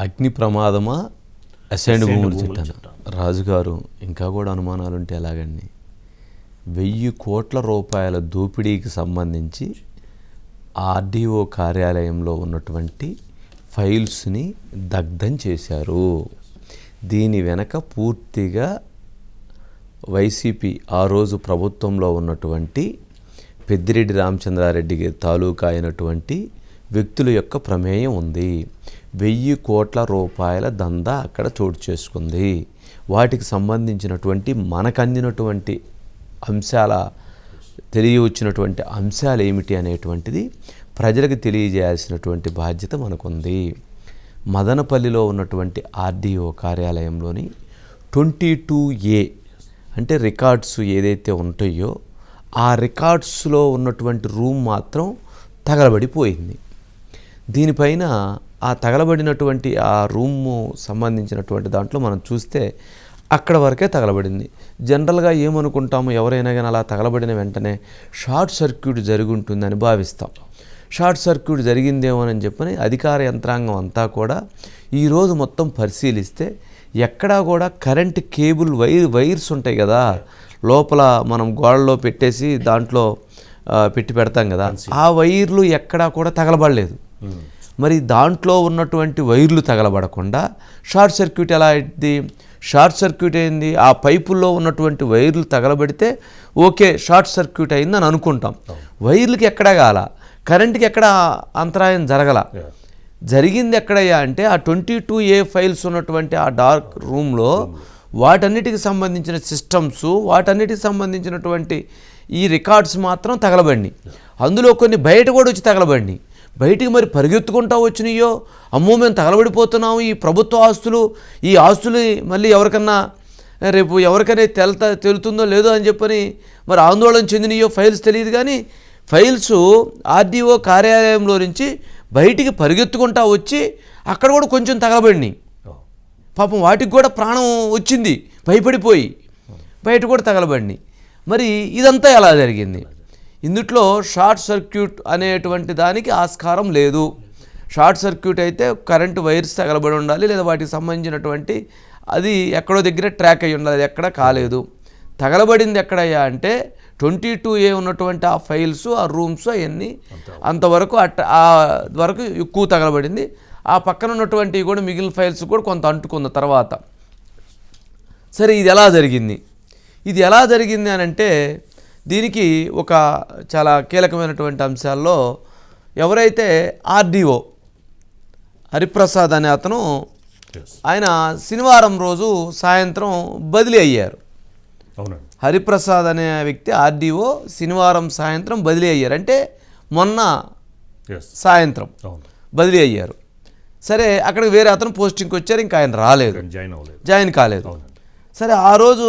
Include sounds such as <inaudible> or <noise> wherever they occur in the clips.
అగ్ని ప్రమాదమా? Assigned భూములు చిట్టాన? రాజుగారు ఇంకా కూడా అనుమానాలు ఉంటే ఎలాగండి? వెయ్యి కోట్ల రూపాయల దోపిడీకి సంబంధించి ఆర్డీఓ కార్యాలయంలో ఉన్నటువంటి ఫైల్స్ని దగ్ధం చేశారు. దీని వెనక పూర్తిగా వైసీపీ ఆ రోజు ప్రభుత్వంలో ఉన్నటువంటి పెద్దిరెడ్డి రామచంద్రారెడ్డి తాలూకా అయినటువంటి వ్యక్తుల యొక్క ప్రమేయం ఉంది. వెయ్యి కోట్ల రూపాయల దందా అక్కడ చోటు చేసుకుంది. వాటికి సంబంధించినటువంటి మనకు అందినటువంటి అంశాల తెలియవచ్చినటువంటి అంశాలు ఏమిటి అనేటువంటిది ప్రజలకు తెలియజేయాల్సినటువంటి బాధ్యత మనకుంది. మదనపల్లిలో ఉన్నటువంటి ఆర్డీఓ కార్యాలయంలోని ట్వంటీ టూ ఏ అంటే రికార్డ్స్ ఏదైతే ఉంటాయో ఆ రికార్డ్స్లో ఉన్నటువంటి రూమ్ మాత్రం తగలబడిపోయింది. దీనిపైన ఆ తగలబడినటువంటి ఆ రూము సంబంధించినటువంటి దాంట్లో మనం చూస్తే అక్కడ వరకే తగలబడింది. జనరల్గా ఏమనుకుంటాము? ఎవరైనా కానీ అలా తగలబడిన వెంటనే షార్ట్ సర్క్యూట్ జరిగి ఉంటుందని భావిస్తాం. షార్ట్ సర్క్యూట్ జరిగిందేమోనని చెప్పని అధికార యంత్రాంగం అంతా కూడా ఈరోజు మొత్తం పరిశీలిస్తే ఎక్కడా కూడా కరెంట్ కేబుల్ వైర్ వైర్స్ ఉంటాయి కదా? లోపల మనం గోడలో పెట్టేసి దాంట్లో పెట్టి పెడతాం కదా? ఆ వైర్లు ఎక్కడా కూడా తగలబడలేదు. మరి దాంట్లో ఉన్నటువంటి వైర్లు తగలబడకుండా షార్ట్ సర్క్యూట్ ఎలా అయింది? షార్ట్ సర్క్యూట్ అయింది ఆ పైపుల్లో ఉన్నటువంటి వైర్లు తగలబడితే ఓకే షార్ట్ సర్క్యూట్ అయిందని అనుకుంటాం. వైర్లకి ఎక్కడా కాల కరెంట్కి ఎక్కడ అంతరాయం జరగల? జరిగింది ఎక్కడయ్యా అంటే ఆ ట్వంటీ టూ ఏ ఫైల్స్ ఉన్నటువంటి ఆ డార్క్ రూమ్లో వాటన్నిటికి సంబంధించిన సిస్టమ్స్ వాటన్నిటికి సంబంధించినటువంటి ఈ రికార్డ్స్ మాత్రం తగలబడినాయి. అందులో కొన్ని బయట కూడా వచ్చి తగలబడినాయి. బయటికి మరి పరిగెత్తుకుంటా వచ్చినాయో? అమ్మో మేము తగలబడిపోతున్నాము ఈ ప్రభుత్వ ఆస్తులు. ఈ ఆస్తులు మళ్ళీ ఎవరికన్నా రేపు ఎవరికైనా తెలత తెలుతుందో లేదో అని చెప్పని మరి ఆందోళన చెందినయో ఫైల్స్ తెలియదు కానీ ఫైల్స్ ఆర్డీఓ కార్యాలయంలో నుంచి బయటికి పరిగెత్తుకుంటా వచ్చి అక్కడ కూడా కొంచెం తగలబడినాయి పాపం వాటికి కూడా ప్రాణం వచ్చింది భయపడిపోయి. బయట కూడా తగలబడినాయి మరి ఇదంతా ఎలా జరిగింది? ఇందుట్లో షార్ట్ సర్క్యూట్ అనేటువంటి దానికి ఆస్కారం లేదు. షార్ట్ సర్క్యూట్ అయితే కరెంటు వైర్స్ తగలబడి ఉండాలి లేదా వాటికి సంబంధించినటువంటి అది ఎక్కడో దగ్గర ట్రాక్ అయ్యి ఉండాలి ఎక్కడ కాలేదు. తగలబడింది ఎక్కడయ్యా అంటే ట్వంటీ టూ ఏ ఉన్నటువంటి ఆ ఫైల్స్ ఆ రూమ్స్ అవన్నీ అంతవరకు అట్ట ఆ వరకు ఎక్కువ తగలబడింది. ఆ పక్కన ఉన్నటువంటి కూడా మిగిలిన ఫైల్స్ కూడా కొంత అంటుకుంది తర్వాత. సరే ఇది ఎలా జరిగింది? ఇది ఎలా జరిగింది అని అంటే దీనికి ఒక చాలా కీలకమైనటువంటి అంశాల్లో ఎవరైతే ఆర్డీఓ హరిప్రసాద్ అనే అతను ఆయన శనివారం రోజు సాయంత్రం బదిలీ అయ్యారు. హరిప్రసాద్ అనే వ్యక్తి ఆర్డీఓ శనివారం సాయంత్రం బదిలీ అయ్యారు. అంటే మొన్న సాయంత్రం బదిలీ అయ్యారు. సరే అక్కడికి వేరే అతను పోస్టింగ్కి వచ్చారు. ఇంకా ఆయన రాలేదు. జాయిన్ కాలేదు. సరే ఆ రోజు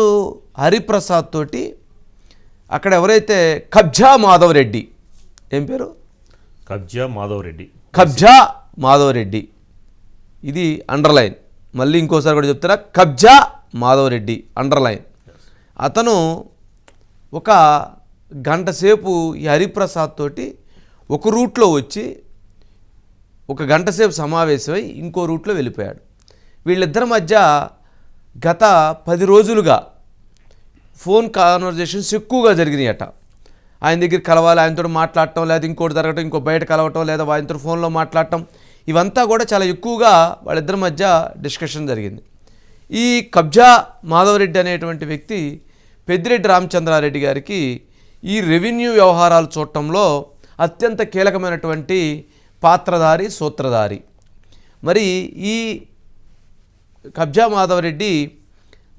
హరిప్రసాద్ తోటి అక్కడ ఎవరైతే కబ్జా మాధవ్ రెడ్డి ఏం పేరు? కబ్జా మాధవ్ రెడ్డి కబ్జా మాధవ్ రెడ్డి ఇది అండర్లైన్. మళ్ళీ ఇంకోసారి కూడా చెప్తారా కబ్జా మాధవ్ రెడ్డి అండర్లైన్. అతను ఒక గంట సేపు ఈ హరిప్రసాద్ తోటి ఒక రూట్లో వచ్చి ఒక గంట సేపు సమావేశమై ఇంకో రూట్లో వెళ్ళిపోయాడు. వీళ్ళిద్దరి మధ్య గత పది రోజులుగా ఫోన్ కాన్వర్జేషన్స్ ఎక్కువగా జరిగినాయట. ఆయన దగ్గర కలవాలి ఆయనతో మాట్లాడటం లేదా ఇంకోటి జరగటం ఇంకో బయట కలవటం లేదా ఆయనతో ఫోన్లో మాట్లాడటం ఇవంతా కూడా చాలా ఎక్కువగా వాళ్ళిద్దరి మధ్య డిస్కషన్ జరిగింది. ఈ కబ్జా మాధవరెడ్డి అనేటువంటి వ్యక్తి పెద్దిరెడ్డి రామచంద్రారెడ్డి గారికి ఈ రెవెన్యూ వ్యవహారాలు చూడటంలో అత్యంత కీలకమైనటువంటి పాత్రధారి సూత్రధారి. మరి ఈ కబ్జా మాధవరెడ్డి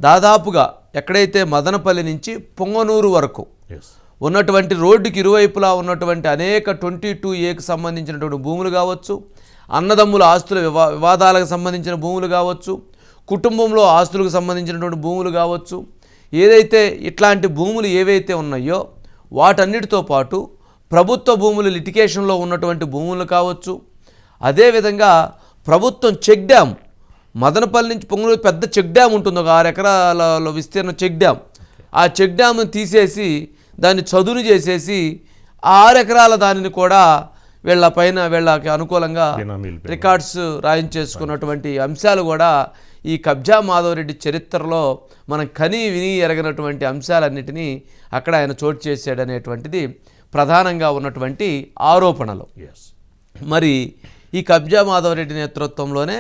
దాదాపుగా ఎక్కడైతే మదనపల్లి నుంచి పొంగనూరు వరకు ఉన్నటువంటి రోడ్డుకి ఇరువైపులా ఉన్నటువంటి అనేక ట్వంటీ టూ ఏకి సంబంధించినటువంటి భూములు కావచ్చు అన్నదమ్ముల ఆస్తుల వివా వివాదాలకు సంబంధించిన భూములు కావచ్చు కుటుంబంలో ఆస్తులకు సంబంధించినటువంటి భూములు కావచ్చు ఏదైతే ఇట్లాంటి భూములు ఏవైతే ఉన్నాయో వాటన్నిటితో పాటు ప్రభుత్వ భూములు లిటికేషన్లో ఉన్నటువంటి భూములు కావచ్చు. అదేవిధంగా ప్రభుత్వం చెక్ డ్యామ్ మదనపల్లి నుంచి పొంగనూరు పెద్ద చెక్ డ్యామ్ ఉంటుంది. ఒక ఆరు ఎకరాలలో విస్తీర్ణ చెక్ డ్యామ్. ఆ చెక్ డ్యామ్ని తీసేసి దాన్ని చదును చేసేసి ఆరు ఎకరాల దానిని కూడా వీళ్ళ పైన వీళ్ళకి అనుకూలంగా. రికార్డ్స్ రాయించేసుకున్నటువంటి అంశాలు కూడా ఈ కబ్జా మాధవరెడ్డి చరిత్రలో మనం కని విని ఎరగనటువంటి అంశాలన్నిటినీ అక్కడ ఆయన చోటు చేశాడనేటువంటిది ప్రధానంగా ఉన్నటువంటి ఆరోపణలు. మరి ఈ కబ్జా మాధవరెడ్డి నేతృత్వంలోనే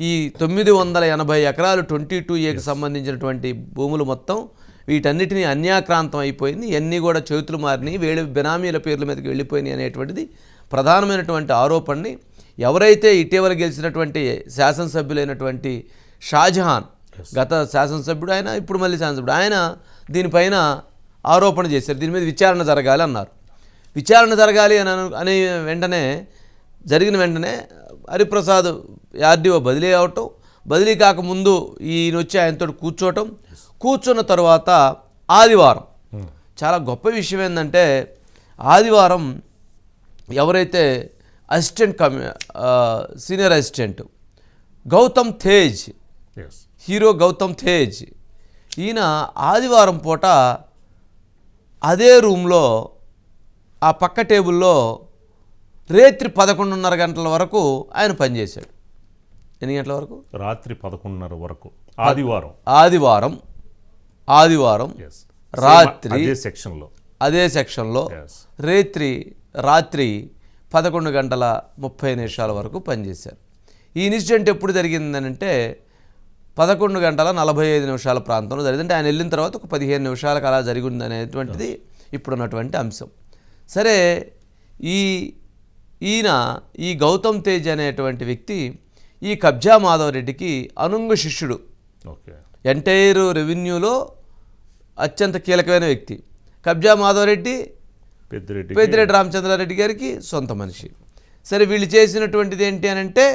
ఈ తొమ్మిది వందల ఎనభై ఎకరాలు ట్వంటీ టూ ఏకి సంబంధించినటువంటి భూములు మొత్తం వీటన్నిటినీ అన్యాక్రాంతం అయిపోయింది. ఇవన్నీ కూడా చేతులు మారినాయి. వేడి బినామీల పేర్ల మీదకి వెళ్ళిపోయినాయి అనేటువంటిది ప్రధానమైనటువంటి ఆరోపణని ఎవరైతే ఇటీవల గెలిచినటువంటి శాసనసభ్యులైనటువంటి షాజహాన్ గత శాసనసభ్యుడు ఆయన ఇప్పుడు మళ్ళీ శాసనసభ్యుడు ఆయన దీనిపైన ఆరోపణ చేశారు. దీని మీద విచారణ జరగాలి అన్నారు. విచారణ జరగాలి అని అను- అనే వెంటనే జరిగిన వెంటనే హరిప్రసాద్ ఆర్డీఓ బదిలీ అవటం బదిలీ కాకముందు ఈయన వచ్చి ఆయనతో కూర్చోవటం కూర్చున్న తర్వాత ఆదివారం. చాలా గొప్ప విషయం ఏంటంటే ఆదివారం ఎవరైతే assistant కమి senior assistant Gautam Tej hero Gautam Tej ఈయన ఆదివారం పూట అదే రూమ్లో ఆ పక్క టేబుల్లో రేత్రి పదకొండున్నర గంటల వరకు ఆయన పనిచేశాడు. ఎన్ని గంటల వరకు? రాత్రి పదకొండున్నర వరకు. ఆదివారం. ఆదివారం. ఆదివారం. రాత్రి సెక్షన్లో. అదే సెక్షన్లో రేత్రి రాత్రి పదకొండు గంటల ముప్పై నిమిషాల వరకు పనిచేశారు. ఈ ఇన్సిడెంట్ ఎప్పుడు జరిగిందనంటే పదకొండు గంటల నలభై ఐదు నిమిషాల ప్రాంతంలో జరిగింది. అంటే ఆయన వెళ్ళిన తర్వాత ఒక పదిహేను నిమిషాలకు అలా జరిగింది అనేటువంటిది ఇప్పుడున్నటువంటి అంశం. సరే ఈ ఈయన ఈ గౌతమ్ తేజ్ అనేటువంటి వ్యక్తి ఈ కబ్జా మాధవరెడ్డికి అనుంగు శిష్యుడు. ఎంటైర్ రెవెన్యూలో అత్యంత కీలకమైన వ్యక్తి. కబ్జా మాధవరెడ్డి పెద్దిరెడ్డి పెద్దిరెడ్డి రామచంద్రారెడ్డి గారికి సొంత మనిషి. సరే వీళ్ళు చేసినటువంటిది ఏంటి అని అంటే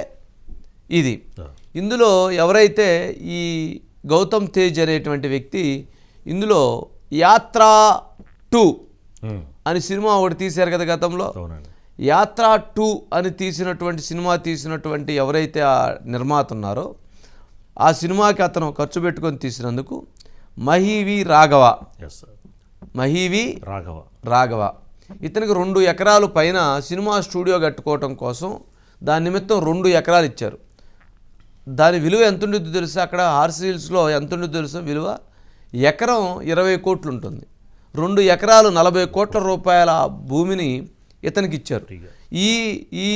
ఇది. ఇందులో ఎవరైతే ఈ గౌతమ్ తేజ్ అనేటువంటి వ్యక్తి ఇందులో యాత్ర టూ అని సినిమా ఒకటి తీశారు కదా గతంలో? యాత్ర టూ అని తీసినటువంటి సినిమా తీసినటువంటి ఎవరైతే ఆ నిర్మాత ఉన్నారో ఆ సినిమాకి అతను ఖర్చు పెట్టుకొని తీసినందుకు మహీవి రాఘవ. మహీవి రాఘవ. రాఘవ. ఇతనికి రెండు ఎకరాలు పైన సినిమా స్టూడియో కట్టుకోవటం కోసం దాని నిమిత్తం రెండు ఎకరాలు ఇచ్చారు. దాని విలువ ఎంత ఉంటుందో తెలుసా? అక్కడ హార్స్ హిల్స్లో ఎంత ఉంటుందో తెలుసా విలువ? ఎకరం ఇరవై కోట్లు ఉంటుంది. రెండు ఎకరాలు నలభై కోట్ల రూపాయల భూమిని ఇతనికి ఇచ్చారు ఈ ఈ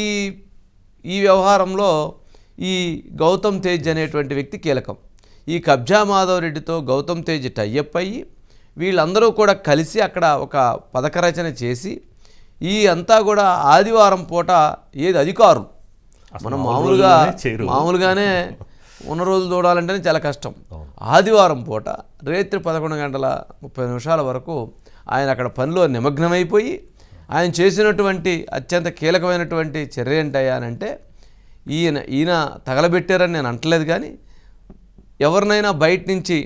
ఈ వ్యవహారంలో ఈ గౌతమ్ తేజ్ అనేటువంటి వ్యక్తి కీలకం. ఈ కబ్జా మాధవ్ రెడ్డితో గౌతమ్ తేజ్ టైఅప్ అయ్యి వీళ్ళందరూ కూడా కలిసి అక్కడ ఒక పథక రచన చేసి ఈ అంతా కూడా ఆదివారం పూట ఏది అధికారులు. మనం మామూలు మామూలుగా. మామూలుగానే <laughs> ఉన్న రోజులు చూడాలంటేనే చాలా కష్టం. ఆదివారం పూట రేత్రి పదకొండు గంటల ముప్పై నిమిషాల వరకు ఆయన అక్కడ పనిలో నిమగ్నమైపోయి ఆయన చేసినటువంటి అత్యంత కీలకమైనటువంటి చర్య ఏంటయ్యా అని అంటే ఈయన ఈయన తగలబెట్టారని నేను అంటలేదు కానీ ఎవరినైనా బయట నుంచి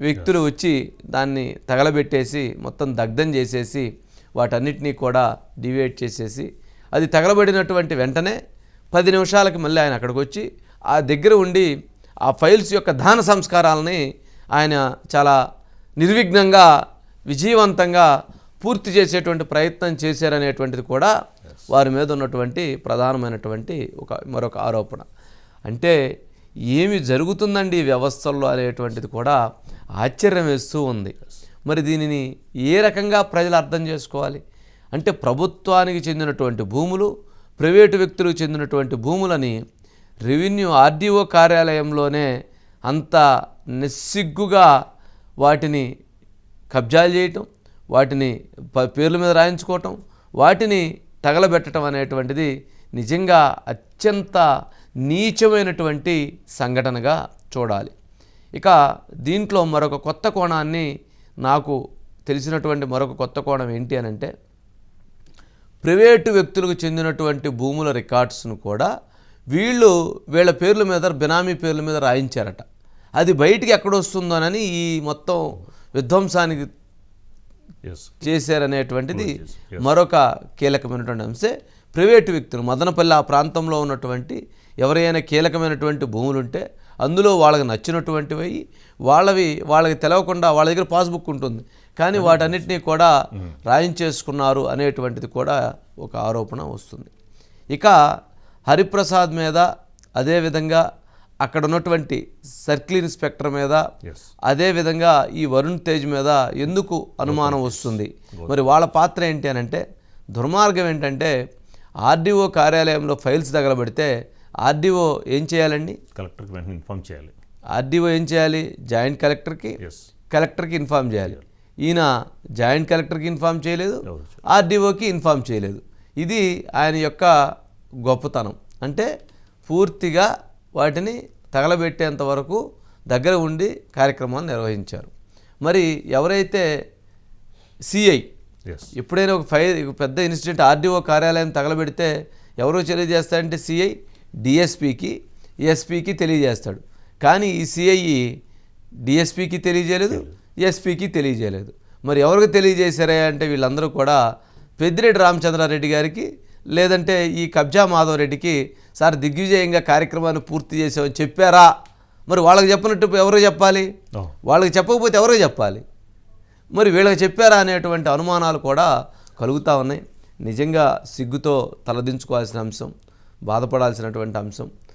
వ్యక్తులు వచ్చి దాన్ని తగలబెట్టేసి మొత్తం దగ్ధం చేసేసి వాటన్నిటినీ కూడా డివేట్ చేసేసి అది తగలబడినటువంటి వెంటనే పది నిమిషాలకి మళ్ళీ ఆయన అక్కడికి వచ్చి ఆ దగ్గర ఉండి ఆ ఫైల్స్ యొక్క దాన సంస్కారాలని ఆయన చాలా నిర్విఘ్నంగా విజయవంతంగా పూర్తి చేసేటువంటి ప్రయత్నం చేశారనేటువంటిది కూడా వారి మీద ఉన్నటువంటి ప్రధానమైనటువంటి ఒక మరొక ఆరోపణ. అంటే ఏమి జరుగుతుందండి ఈ వ్యవస్థల్లో అనేటువంటిది కూడా ఆశ్చర్యం వేస్తూ ఉంది. మరి దీనిని ఏ రకంగా ప్రజలు అర్థం చేసుకోవాలి? అంటే ప్రభుత్వానికి చెందినటువంటి భూములు ప్రైవేటు వ్యక్తులకు చెందినటువంటి భూములని రెవెన్యూ ఆర్డీఓ కార్యాలయంలోనే అంత నిస్సిగ్గుగా వాటిని కబ్జాలు చేయటం వాటిని ప- పేర్ల మీద రాయించుకోవటం వాటిని తగలబెట్టడం అనేటువంటిది నిజంగా అత్యంత నీచమైనటువంటి సంఘటనగా చూడాలి. ఇక దీంట్లో మరొక కొత్త కోణాన్ని నాకు తెలిసినటువంటి మరొక కొత్త కోణం ఏంటి అని అంటే ప్రైవేటు వ్యక్తులకు చెందినటువంటి భూముల రికార్డ్స్ను కూడా వీళ్ళు వీళ్ళ పేర్ల మీద బినామీ పేర్ల మీద రాయించారట. అది బయటికి ఎక్కడ వస్తుందోనని ఈ మొత్తం విధ్వంసానికి చేశారనేటువంటిది. మరొక కీలకమైనటువంటి అంశే. ప్రైవేటు వ్యక్తులు మదనపల్లి ఆ ప్రాంతంలో ఉన్నటువంటి ఎవరైనా కీలకమైనటువంటి భూములు ఉంటే అందులో వాళ్ళకి నచ్చినటువంటివి వాళ్ళవి వాళ్ళకి తెలవకుండా వాళ్ళ దగ్గర పాస్బుక్ ఉంటుంది. కానీ వాటన్నిటినీ కూడా రాయించేసుకున్నారు అనేటువంటిది కూడా ఒక ఆరోపణ వస్తుంది. ఇక హరిప్రసాద్ మీద అదేవిధంగా అక్కడ ఉన్నటువంటి సర్కిల్ ఇన్స్పెక్టర్ మీద అదేవిధంగా ఈ వరుణ్ తేజ్ మీద ఎందుకు అనుమానం వస్తుంది? మరి వాళ్ళ పాత్ర ఏంటి అని అంటే దుర్మార్గం ఏంటంటే ఆర్డీఓ కార్యాలయంలో ఫైల్స్ తగలబెడితే ఆర్డీఓ ఏం చేయాలండి? కలెక్టర్కి వెంటనే ఇన్ఫామ్ చేయాలి. ఆర్డీఓ ఏం చేయాలి? జాయింట్ కలెక్టర్కి? కలెక్టర్కి ఇన్ఫామ్ చేయాలి. ఈయన జాయింట్ కలెక్టర్కి ఇన్ఫామ్ చేయలేదు ఆర్డీఓకి ఇన్ఫామ్ చేయలేదు. ఇది ఆయన యొక్క గొప్పతనం. అంటే పూర్తిగా వాటిని తగలబెట్టేంత వరకు దగ్గర ఉండి కార్యక్రమాన్ని నిర్వహించారు. మరి ఎవరైతే సిఐ ఎప్పుడైనా ఒక ఫైర్ పెద్ద ఇన్సిడెంట్ ఆర్డీఓ కార్యాలయం తగలబెడితే ఎవరో తెలియజేస్తాడంటే సిఐ డిఎస్పికి ఎస్పీకి తెలియజేస్తాడు. కానీ ఈ సిఐ డిఎస్పికి తెలియజేయలేదు ఎస్పీకి తెలియజేయలేదు. మరి ఎవరికి తెలియజేశారా అంటే వీళ్ళందరూ కూడా పెద్దిరెడ్డి రామచంద్రారెడ్డి గారికి లేదంటే ఈ కబ్జా మాధవ్ రెడ్డికి సార్ దిగ్విజయంగా కార్యక్రమాన్ని పూర్తి చేసామని చెప్పారా? మరి వాళ్ళకి చెప్పినట్టు ఎవరు చెప్పాలి? వాళ్ళకి చెప్పకపోతే ఎవరికి చెప్పాలి? మరి వీళ్ళకి చెప్పారా అనేటువంటి అనుమానాలు కూడా కలుగుతూ ఉన్నాయి. నిజంగా సిగ్గుతో తలదించుకోవాల్సిన అంశం బాధపడాల్సినటువంటి అంశం.